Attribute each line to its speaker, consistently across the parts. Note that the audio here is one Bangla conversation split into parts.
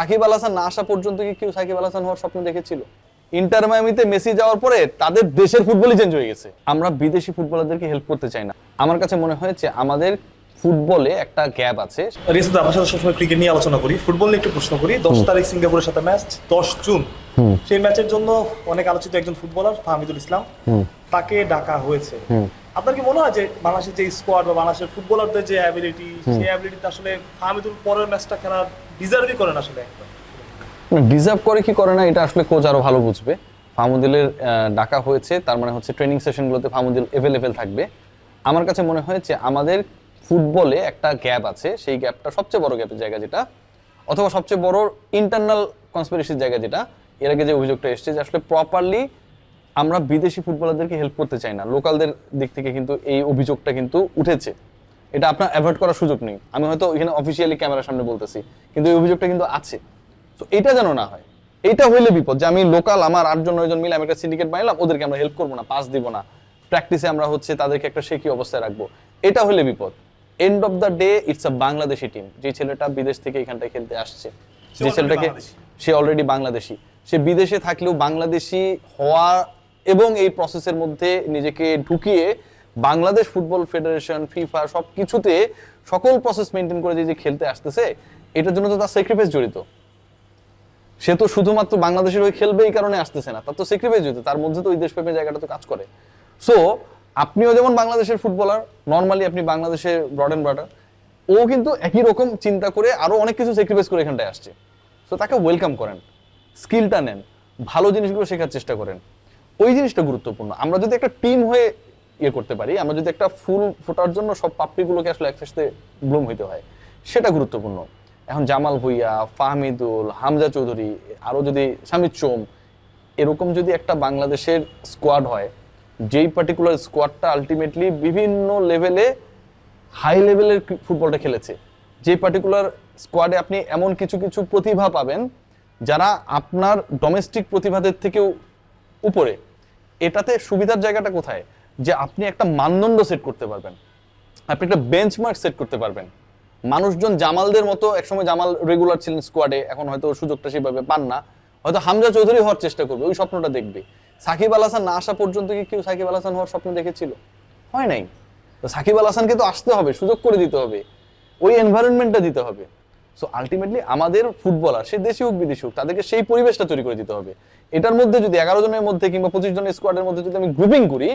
Speaker 1: সাকিব আল হাসান না আসা পর্যন্ত কি কেউ সাকিব আল হাসান হওয়ার স্বপ্ন দেখেছিল? ইন্টার মায়ামিতে মেসি যাওয়ার পরে তাদের দেশের ফুটবলই চেঞ্জ হয়ে গেছে। আমরা বিদেশি ফুটবলারদেরকে হেল্প করতে চাই না। আমার কাছে মনে হয়েছে আমাদের ফুটবলে একটা গ্যাপ আছে।
Speaker 2: রিসুদ আপনার সাথে সবসময় ক্রিকেট নিয়ে আলোচনা করি। ফুটবল নিয়ে একটু প্রশ্ন করি। দশ তারিখ সিঙ্গাপুরের সাথে ম্যাচ দশ জুন। সেই ম্যাচের জন্য অনেক আলোচিত একজন ফুটবলার ফাহমিদুল ইসলাম। তাকে ডাকা হয়েছে। আপনার কি মনে হয় যে বাংলাদেশের যে স্কোয়াড বা বাংলাদেশের ফুটবলারদের যে অ্যাবিলিটি সেই অ্যাবিলিটিতে আসলে ফাহমিদুল পরের ম্যাচটা খেলার ডিজার্ভই করেন আসলে একদম।
Speaker 1: ডিজার্ভ করে কি করে না, এটা আসলে কোচ আরও ভালো বুঝবে। ফাহমুদিলের ডাকা হয়েছে, তার মানে হচ্ছে ট্রেনিং সেশনগুলোতে ফাহমুদিল এভেলেবেল থাকবে। আমার কাছে মনে হয়েছে আমাদের ফুটবলে একটা গ্যাপ আছে, সেই গ্যাপটা সবচেয়ে বড় গ্যাপের জায়গা যেটা, অথবা সবচেয়ে বড় ইন্টারনাল কনসপিরেসির জায়গা যেটা, এর আগে যে অভিযোগটা এসেছে যে আসলে প্রপারলি আমরা বিদেশি ফুটবলারদেরকে হেল্প করতে চাই না। লোকালদের দিক থেকে কিন্তু এই অভিযোগটা কিন্তু উঠেছে। এটা আপনার অ্যাভয়েড করার সুযোগ নেই। আমি হয়তো এখানে অফিসিয়ালি ক্যামেরার সামনে বলতেছি কিন্তু এই অভিযোগটা কিন্তু আছে। তো এটা যেন না হয় এইটা হইলে বিপদ যে আমি লোকাল আমার আটজন নয়জন মিলে আমি একটা সিন্ডিকেট বানালাম ওদেরকে আমরা হেল্প করব না পাস দিব না। প্র্যাকটিসে আমরা হচ্ছে তাদেরকে একটা শেখি অবস্থায় রাখব। এটা হলে বিপদ। End of the day it's a Bangladeshi team যে ছেলেটা বিদেশ থেকে এখানটায় খেলতে আসছে যে ছেলেটাকে সে অলরেডি বাংলাদেশি। সে বিদেশে থাকলেও বাংলাদেশি হওয়া এবং এই প্রসেসের মধ্যে নিজেকে ঢুকিয়ে বাংলাদেশ ফুটবল ফেডারেশন, ফিফা সব কিছুতে সকল প্রসেস মেনটেন করে যে খেলতে আসতেছে, এটার জন্য তো তার স্যাক্রিফাইস জড়িত। সে তো শুধুমাত্র বাংলাদেশের হয়ে খেলবে এই কারণে আসতেছে না, তার তো স্যাক্রিফাইস জড়িত, তার মধ্যে তো ওই দেশপ্রেমের জায়গাটা তো কাজ করে। সো আপনিও যেমন বাংলাদেশের ফুটবলার নর্মালি আপনি বাংলাদেশের ব্রড অ্যান্ড ব্রাটার ও কিন্তু একই রকম চিন্তা করে আরও অনেক কিছু স্যাক্রিফাইস করে এখানটায় আসছে। সো তাকে ওয়েলকাম করেন স্কিলটা নেন, ভালো জিনিসগুলো শেখার চেষ্টা করেন। ওই জিনিসটা গুরুত্বপূর্ণ। আমরা যদি একটা টিম হয়ে ইয়ে করতে পারি। আমরা যদি একটা ফুল ফোটার জন্য সব পাপড়িগুলোকে আসলে একসাথে ব্লুম হইতে হয়, সেটা গুরুত্বপূর্ণ। এখন জামাল ভুইয়া, ফাহমিদুল, হামজা চৌধুরী, আরও যদি স্বামী চোম, এরকম যদি একটা বাংলাদেশের স্কোয়াড হয়, যেই পার্টিকুলার স্কোয়াডটা আলটিমেটলি বিভিন্ন লেভেলে হাই লেভেলের ফুটবলটা খেলেছে, যে পার্টিকুলার স্কোয়াডে আপনি এমন কিছু কিছু প্রতিভা পাবেন যারা আপনার ডোমেস্টিক প্রতিভাদের থেকেও উপরে। এটাতে সুবিধার জায়গাটা কোথায়? যে আপনি একটা মানদণ্ড সেট করতে পারবেন। আপনি একটা বেঞ্চমার্ক সেট করতে পারবেন। মানুষজন জামালদের মতো একসময় জামাল রেগুলার ছিলেন স্কোয়াডে এখন হয়তো সুযোগটা সেভাবে পান না। হয়তো হামজা চৌধুরী হওয়ার চেষ্টা করবে, ওই স্বপ্নটা দেখবে। সাকিব আল হাসান না আসা পর্যন্ত কি কেউ সাকিব আল হাসান হওয়ার স্বপ্ন দেখেছিল? হয় নাই। তো সাকিব আল হাসানকে তো আসতে হবে, সুযোগ করে দিতে হবে। ওই এনভায়রনমেন্টটা দিতে হবে। সো আলটিমেটলি আমাদের ফুটবলার সে দেশি হোক, বিদেশি হোক, তাদেরকে সেই পরিবেশটা তৈরি করে দিতে হবে। এটার মধ্যে যদি এগারো জনের মধ্যে কিংবা পঁচিশ জনের স্কোয়াডের মধ্যে যদি আমি গ্রুপিং করি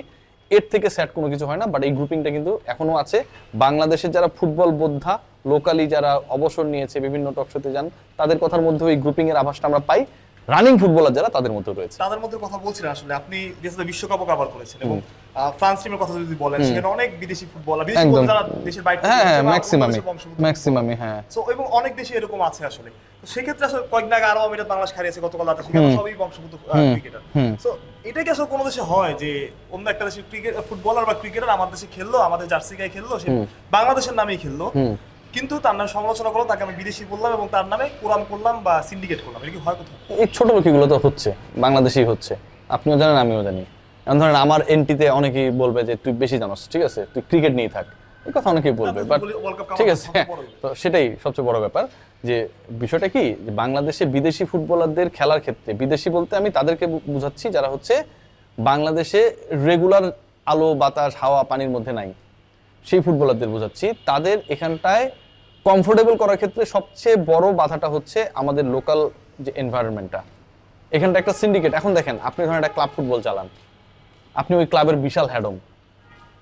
Speaker 1: এর থেকে স্যাট কোনো কিছু হয় না বাট এই গ্রুপিংটা কিন্তু এখনও আছে। বাংলাদেশের যারা ফুটবল বোদ্ধা লোকালি যারা অবসর নিয়েছে বিভিন্ন টকশোতে যান, তাদের কথার মধ্যে ওই গ্রুপিংয়ের আভাসটা আমরা পাই। রানিং ফুটবলার যারা তাদের মধ্যে রয়েছে।
Speaker 2: তাদের মধ্যে কথা বলছিলেন আসলে আপনি দেশের বিশ্বকাপও কভার করেছেন এবং ফ্রান্স টিমের কথা যদি বলেন সেখানে অনেক বিদেশি ফুটবলার বিদেশি
Speaker 1: একদম।
Speaker 2: যারা দেশের বাইরে
Speaker 1: হ্যাঁ হ্যাঁ ম্যাক্সিমামই ম্যাক্সিমামই হ্যাঁ।
Speaker 2: So, এবং অনেক দেশে এরকম আছে আসলে। তো সেক্ষেত্রে আসলে কয়েকদিন আগে আরও আমিরাত বাংলাদেশ হারিয়েছে গতকাল রাতে সেখানে সবই বংশগত ক্রিকেটার সো এটা কি আসলে কোনো দেশে হয় যে অন্য একটা দেশের ক্রিকেট ফুটবলার বা ক্রিকেটার আমাদের দেশে খেললো আমাদের জার্সি গায়ে খেললো সে বাংলাদেশের নামেই খেললো? কিন্তু তার নামে সমালোচনা করলাম তাকে আমি বিদেশি বললাম এবং তার নামে কোরআন করলাম বা সিন্ডিকেট করলাম। এটা কি হয় কোথাও?
Speaker 1: এই ছোট লোকিগুলো তো হচ্ছে বাংলাদেশেই হচ্ছে। আপনিও জানেন আমিও জানি। এখন ধরেন আমার এনটিতে অনেকেই বলবে যে তুই বেশি জানোস ঠিক আছে? তুই ক্রিকেট নিয়েই থাক। এই কথা অনেকেই বলবে বাট ঠিক আছে। তো সেটাই সবচেয়ে বড় ব্যাপার যে বিষয়টা কি? যে বাংলাদেশে বিদেশি ফুটবলারদের খেলার ক্ষেত্রে বিদেশি বলতে আমি তাদেরকে বুঝাচ্ছি যারা হচ্ছে বাংলাদেশে রেগুলার আলো বাতাস হাওয়া পানির মধ্যে নাই। সেই ফুটবলারদের বোঝাচ্ছি। তাদের এখানটায় কমফোর্টেবল করার ক্ষেত্রে সবচেয়ে বড় বাধাটা হচ্ছে আমাদের লোকাল যে এনভায়রনমেন্টটা এখানটা একটা সিন্ডিকেট এখন দেখেন, আপনি ধরেন একটা ক্লাব ফুটবল চালান। আপনি ওই ক্লাবের বিশাল হ্যাডম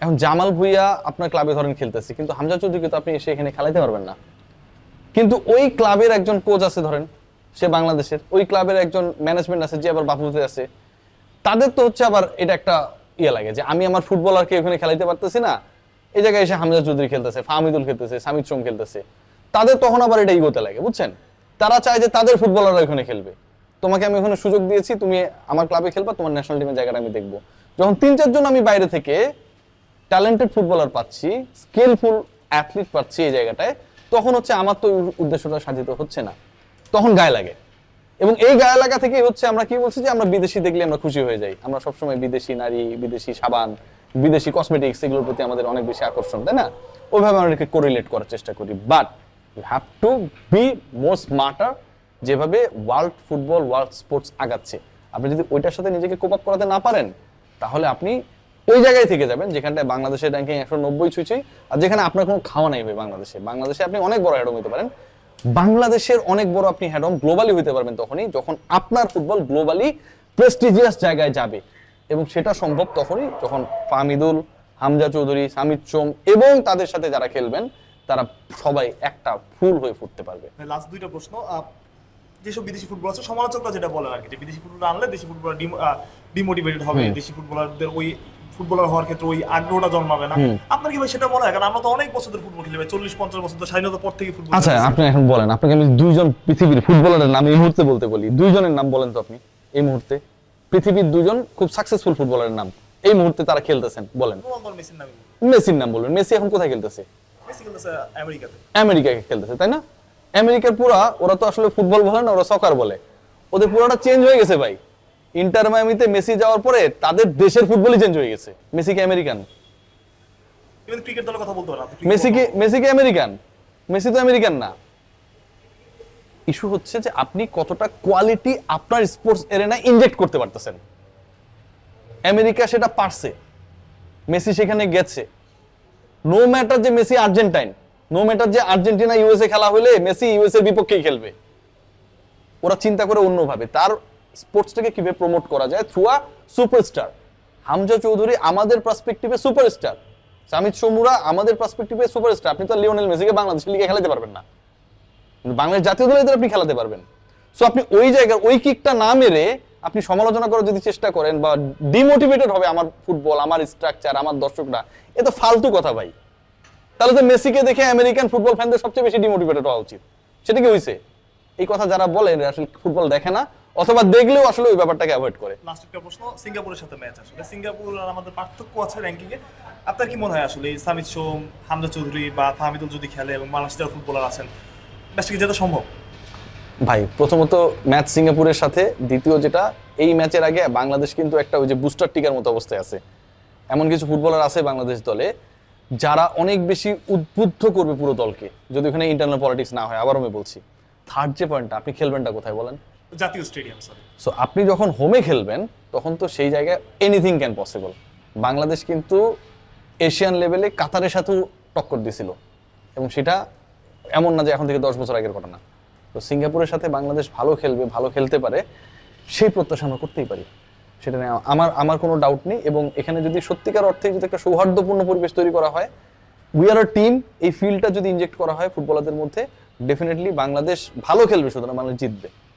Speaker 1: এখন জামাল ভুইয়া আপনার ক্লাবে ধরেন খেলতেছে, কিন্তু হামজা চৌধুরীকে তো আপনি এসে এখানে খেলাইতে পারবেন না। কিন্তু ওই ক্লাবের একজন কোচ আছে ধরেন, সে বাংলাদেশের। ওই ক্লাবের একজন ম্যানেজমেন্ট আছে, যে আবার বাপুতে আছে। তাদের তো হচ্ছে আবার এটা একটা ইয়ে লাগে যে, আমি আমার ফুটবলারকে ওখানে খেলাইতে পারতেছি না এই জায়গায় এসে হামজা চৌধুরী খেলতেছে ফাহমিদুল খেলতেছে, সামিদ সোম খেলতেছে। তাদের তখন আবার এটা ইগোতে লাগে, বুঝছেন? তারা চায় যে তাদের ফুটবলাররা ওখানে খেলবে। তোমাকে আমি ওখানে সুযোগ দিয়েছি, তুমি আমার ক্লাবে খেলবা, তোমার ন্যাশনাল টিমের জায়গাটা আমি দেখব। যখন তিন চারজন আমি বাইরে থেকে ট্যালেন্টেড ফুটবলার পাচ্ছি স্কিলফুল অ্যাথলিট পাচ্ছি এই জায়গাটায়, তখন হচ্ছে আমার তো উদ্দেশ্যটা সাধিত হচ্ছে না। তখন গায়ে লাগে। এবং এই গায়ে লাগা থেকে হচ্ছে আমরা কি বলছি যে আমরা বিদেশি দেখলে আমরা খুশি হয়ে যাই। আমরা সবসময় বিদেশি নারী, বিদেশি সাবান বিদেশি কসমেটিক্স এগুলোর প্রতি আমাদের অনেক বেশি আকর্ষণ, তাই না? ওইভাবে আমরা এটাকে কোরিলেট করার চেষ্টা করি। But you have to be more smarter যেভাবে ওয়ার্ল্ড ফুটবল ওয়ার্ল্ড স্পোর্টস আগাচ্ছে। আপনি যদি ওইটার সাথে নিজেকে কোপ আপ করাতে না পারেন, তাহলে আপনি ওই জায়গায় থেকে যাবেন যেখানটায় বাংলাদেশের র্যাঙ্কিং একশো নব্বই ছুঁই আর যেখানে আপনার কোনো খাওয়া নাই বাংলাদেশে। বাংলাদেশে আপনি অনেক বড় হ্যাডম হতে পারেন। বাংলাদেশের অনেক বড় আপনি হ্যাডম গ্লোবালি হতে পারবেন তখনই, যখন আপনার ফুটবল গ্লোবালি প্রেস্টিজিয়াস জায়গায় যাবে। এবং সেটা সম্ভব তখনই যখন ফামিদুল হামজা চৌধুরী সামিদ সোম এবং তাদের সাথে যারা খেলবেন তারা সবাই একটা ফুল হয়ে ফুটতে পারবে।
Speaker 2: লাস্ট দুইটা প্রশ্ন যেসব বিদেশি ফুটবল আছে সমালোচকরা যেটা বলেন আর কি যে বিদেশি ফুটবল আনলে দেশি ফুটবলার ডিমোটিভেটেড হবে দেশি ফুটবলারদের ওই ফুটবলার হওয়ার ক্ষেত্রে ওই আগ্রহটা জন্মাবে না। আপনার কি ভাই সেটা মনে হয়? কারণ আমরা তো অনেক বছর ধরে ফুটবল খেলি ভাই চল্লিশ পঞ্চাশ বছর ধরে স্বাধীনতার পর থেকে ফুটবল
Speaker 1: আচ্ছা আপনি এখন বলেন আপনাকে আমি দুইজন পৃথিবীর ফুটবলারের নাম এই মুহূর্তে বলতে বলি। দুইজনের নাম বলেন তো আপনি এই মুহূর্তে। পৃথিবীর দুজন খুব সাকসেসফুল ফুটবলারের নাম। এই মুহূর্তে তারা খেলতেছেন বলেন।
Speaker 2: মেসির
Speaker 1: নাম বলবেন মেসি এখন কোথায় খেলতেছে?
Speaker 2: মেসি খেলতেছে
Speaker 1: তাই না? আমেরিকার পুরা ওরা তো আসলে ফুটবল বলে না ওরা সকার বলে। ওদের পুরাটা চেঞ্জ হয়ে গেছে ভাই। ইন্টার মায়ামিতে মেসি যাওয়ার পরে তাদের দেশের ফুটবলই চেঞ্জ হয়ে গেছে। মেসি কি আমেরিকান?
Speaker 2: ইভেন ক্রিকেট দলের কথা বলতে পারেন আপনি
Speaker 1: মেসি কি মেসি কি আমেরিকান? মেসি তো আমেরিকান না। ইস্যু হচ্ছে যে আপনি কতটা কোয়ালিটি আপনার স্পোর্টস এরেনায় ইনজেক্ট করতে পারতেছেন। আমেরিকা সেটা পারছে, মেসি সেখানে গেছে। নো ম্যাটার যে মেসি আর্জেন্টাইন নো ম্যাটার যে আর্জেন্টিনা ইউএসএ খেলা হলে মেসি ইউএসএ বিপক্ষেই খেলবে। ওরা চিন্তা করে অন্যভাবে তার স্পোর্টসটাকে কীভাবে প্রমোট করা যায়? Through a superstar Hamza Chowdhury আমাদের পার্সপেক্টিভে সুপারস্টার সামিত সমুরা আমাদের পার্সপেক্টিভে সুপারস্টার আপনি তো লিওনেল মেসিকে বাংলাদেশের লিগে খেলাতে পারবেন না। বাংলাদেশ জাতীয় দলে আপনি খেলাতে পারবেন। সো আপনি ওই জায়গার ওই কিকটা না মেরে আপনি সমালোচনা করার যদি চেষ্টা করেন বা ডিমোটিভেটেড হবে আমার ফুটবল আমার স্ট্রাকচার আমার দর্শকরা, এ তো ফালতু কথা ভাই। তাহলে তো মেসিকে দেখে আমেরিকান ফুটবল ফ্যানদের সবচেয়ে বেশি ডিমোটিভেটেড হওয়া উচিত। সেটা কি হয়েছে এই কথা যারা বলেন আসলে ফুটবল দেখে না, অথবা দেখলেও আসলে ওই ব্যাপারটাকে অ্যাভয়েড করে।
Speaker 2: লাস্ট একটা প্রশ্ন, সিঙ্গাপুরের সাথে ম্যাচ আসলে। সিঙ্গাপুর আর আমাদের পার্থক্য আছে র্যাঙ্কিং এ আপনার কি মনে হয় আসলে, সামিদ সোম, হামজা চৌধুরী বা ফাহমিদুল যদি খেলে এবং বাংলাদেশের ফুটবলার আছেন ম্যাচটা কি যেটা সম্ভব?
Speaker 1: ভাই প্রথমত ম্যাচ সিঙ্গাপুরের সাথে দ্বিতীয় যেটা এই ম্যাচের আগে বাংলাদেশ কিন্তু একটা ওই যে বুস্টার টিকার মতো অবস্থায় আছে। এমন কিছু ফুটবলার আছে বাংলাদেশ দলে যারা অনেক বেশি উদ্বুদ্ধ করবে পুরো দলকে যদি ওখানে ইন্টারনাল পলিটিক্স না হয় আবারও আমি বলছি। থার্ড যে পয়েন্টটা আপনি খেলবেনটা কোথায় বলেন?
Speaker 2: জাতীয় স্টেডিয়াম
Speaker 1: সো আপনি যখন হোমে খেলবেন তখন তো সেই জায়গায় এনিথিং ক্যান পসিবল বাংলাদেশ কিন্তু এশিয়ান লেভেলে কাতারের সাথেও টক্কর দিছিল। এবং সেটা এমন না যে এখন থেকে দশ বছর আগের ঘটনা। তো সিঙ্গাপুরের সাথে বাংলাদেশ ভালো খেলবে, ভালো খেলতে পারে, সেই প্রত্যাশা আমরা করতেই পারি। সেটা নিয়ে আমার আমার কোনো ডাউট নেই এবং এখানে যদি সত্যিকার অর্থে যদি একটা সৌহার্দ্যপূর্ণ পরিবেশ তৈরি করা হয় উই আর টিম এই ফিল্ডটা যদি ইনজেক্ট করা হয় ফুটবলারদের মধ্যে ডেফিনেটলি বাংলাদেশ ভালো খেলবে সুতরাং বাংলাদেশ জিতবে।